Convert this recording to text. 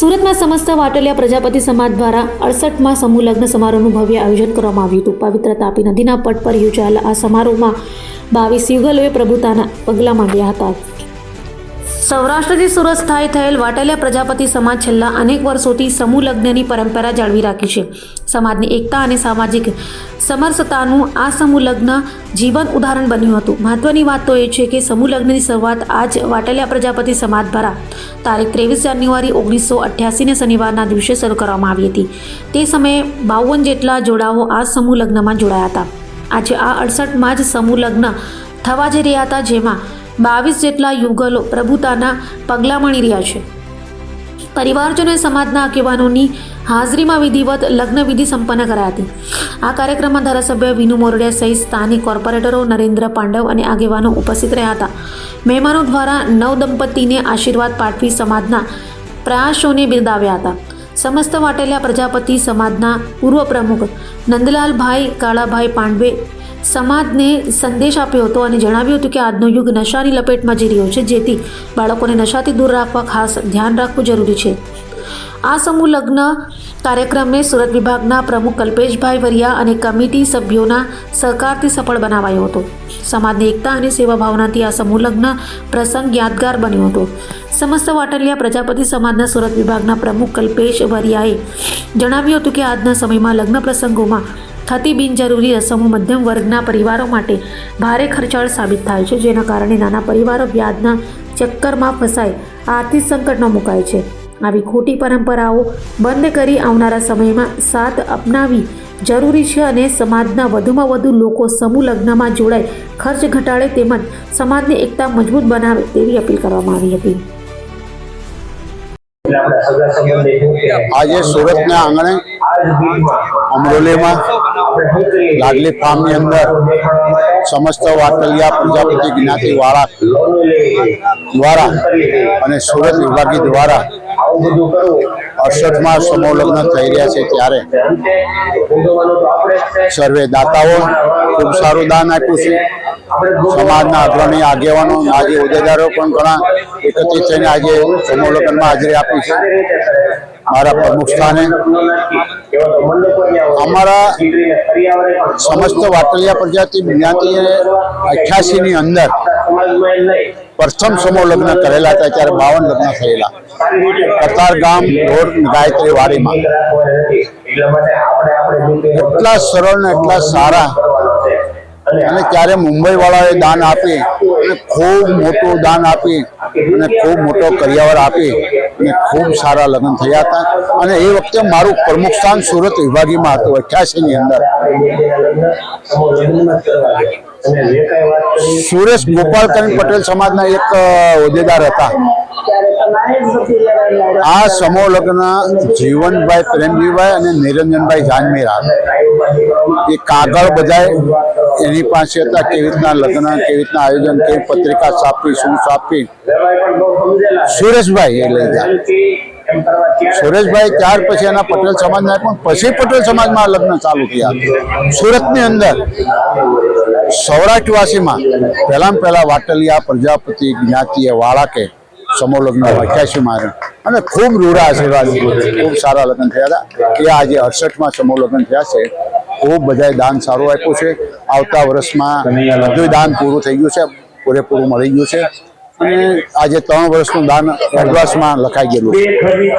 સુરતમાં સમસ્ત વાટલિયા પ્રજાપતિ સમાજ દ્વારા અડસઠમાં સમૂહ લગ્ન સમારોહનું ભવ્ય આયોજન કરવામાં આવ્યું હતું. પવિત્ર તાપી નદીના પટ પર યોજાયેલા આ સમારોહમાં બાવીસ યુગલોએ પ્રભુતાના પગલાં માંડ્યા હતા. સૌરાષ્ટ્રથી સુરત સ્થાયી થયેલ વાટલિયા પ્રજાપતિ સમાજ છેલ્લા અનેક વર્ષોથી સમૂહ લગ્નની પરંપરા જાળવી રાખી છે. સમાજની એકતા અને સામાજિક સમરસતાનું આ સમૂહ લગ્ન જીવન ઉદાહરણ બન્યું હતું. મહત્વની વાત તો એ છે કે સમૂહ લગ્નની શરૂઆત આજ વાટલિયા પ્રજાપતિ સમાજ દ્વારા તારીખ ત્રેવીસ જાન્યુઆરી ઓગણીસો અઠ્યાસીને શનિવારના દિવસે શરૂ કરવામાં આવી હતી. તે સમયે બાવન જેટલા જોડાઓ આ સમૂહ લગ્નમાં જોડાયા હતા. આજે આ અડસઠમાં જ સમૂહ લગ્ન થવા જઈ રહ્યા હતા, જેમાં બાવીસ જેટલા યુગલો પ્રભુતાના પગલાં મળી રહ્યા છે. પરિવારજનોએ સમાજના આગેવાનોની હાજરીમાં વિધિવત લગ્ન વિધિ સંપન્ન કરાઈ હતી. આ કાર્યક્રમમાં ધારાસભ્ય વિનુ મોરડિયા સહિત સ્થાનિક કોર્પોરેટરો નરેન્દ્ર પાંડવ અને આગેવાનો ઉપસ્થિત રહ્યા હતા. મહેમાનો દ્વારા નવ દંપતીને આશીર્વાદ પાઠવી સમાજના પ્રયાસોને બિરદાવ્યા હતા. સમસ્ત વાટેલિયા પ્રજાપતિ સમાજના પૂર્વ પ્રમુખ નંદલાલભાઈ કાળાભાઈ પાંડવે સમાજને સંદેશ આપ્યો હતો અને જણાવ્યું હતું કે આજનો યુગ નશાની લપેટમાં જઈ રહ્યો છે, જેથી બાળકોને નશાથી દૂર રાખવા ખાસ ધ્યાન રાખવું જરૂરી છે. આ સમૂહ લગ્ન કાર્યક્રમને સુરત વિભાગના પ્રમુખ કલ્પેશભાઈ વરિયા અને કમિટી સભ્યોના સહકારથી સફળ બનાવાયો હતો. સમાજની એકતા અને સેવા ભાવનાથી આ સમૂહ લગ્ન પ્રસંગ યાદગાર બન્યો હતો. સમસ્ત વાટલિયા પ્રજાપતિ સમાજના સુરત વિભાગના પ્રમુખ કલ્પેશ વરિયાએ જણાવ્યું હતું કે આજના સમયમાં લગ્ન પ્રસંગોમાં થતી બિનજરૂરી રસમો મધ્યમ વર્ગના પરિવારો માટે ભારે ખર્ચાળ સાબિત થાય છે, જેના કારણે નાના પરિવારો વ્યાજના ચક્કરમાં ફસાય, આર્થિક સંકટમાં મુકાય છે. આવી ખોટી પરંપરાઓ બંધ કરી આવનારા સમયમાં સાથ અપનાવી જરૂરી છે અને સમાજના વધુમાં વધુ લોકો સમૂહ લગ્નમાં જોડાય, ખર્ચ ઘટાડે તેમજ સમાજની એકતા મજબૂત બનાવે તેવી અપીલ કરવામાં આવી હતી. આજે સુરતના આંગણે અમરોલીમાં લાડલી ફાર્મની અંદર સમસ્ત વાતલિયા પ્રજાપતિ જ્ઞાતિ વાળા દ્વારા અને સુરત વિભાગી દ્વારા અડસઠમાં સમૂહ થઈ રહ્યા છે ત્યારે સર્વે દાતાઓ ખૂબ સારું દાન આપ્યું છે. સમાજના અગ્રણી આગેવાનો, આજે હોદ્દેદારો પણ ઘણા એકત્રિત થઈને આજે સમૂહ હાજરી આપી છે. મારા પ્રમુખ સ્થાને. અમારા સમસ્ત વાટલિયા પ્રજાતિ જ્ઞાતિએ અઠ્યાસીની અંદર. પ્રથમ સમૂહ લગ્ન કરેલા હતા, ત્યારે બાવન લગ્ન થયેલા કતાર ગામ રોડ ગાયત્રી વાડીમાં. એટલા સરળ ને એટલા સારા. અને ત્યારે મુંબઈ વાળાએ દાન આપી અને ખૂબ મોટું દાન આપી અને ખૂબ મોટો કરિયાવર આપી અને ખૂબ સારા લગ્ન થયા હતા. અને એ વખતે મારું પ્રમુખ સ્થાન સુરત વિભાગીમાં હતું અઠ્યાસીની અંદર. સુરેશ ગોપાલકરણ પટેલ સમાજના એક હોદ્દેદાર હતા. આ સમૂહ લગ્ન જીવનભાઈ પ્રેમજીભાઈ અને નિરંજનભાઈ જાનમેરા એ કાગળ બધાય એની પાસે હતા, કેવી રીતના લગ્ન, કેવી રીતના આયોજન, કેવી પત્રિકા છાપવી, શું છાપવી. સુરેશભાઈ એ લઈ ગયા. સુરેશભાઈ ત્યાર પછી એના પટેલ સમાજના પણ પછી પટેલ સમાજમાં લગ્ન ચાલુ થયા. સુરતની અંદર સૌરાષ્ટ્રવાસીમાં પહેલાં પહેલા વાટલિયા, પ્રજાપતિ, જ્ઞાતિએ, વાળાકે સમૂહ લગ્ન અઠ્યાસી માં અને ખૂબ રૂડા આશીર્વાદ ખૂબ સારા લગ્ન થયા હતા. એ આજે અડસઠમાં સમોલગ્ન લગ્ન થયા છે. ખૂબ બધાએ દાન સારું આપ્યું છે. આવતા વર્ષમાં બધું દાન પૂરું થઈ ગયું છે. પૂરેપૂરું મળી ગયું છે. અને આજે ત્રણ વર્ષનું દાન અડવાસમાં લખાઈ ગયેલું છે.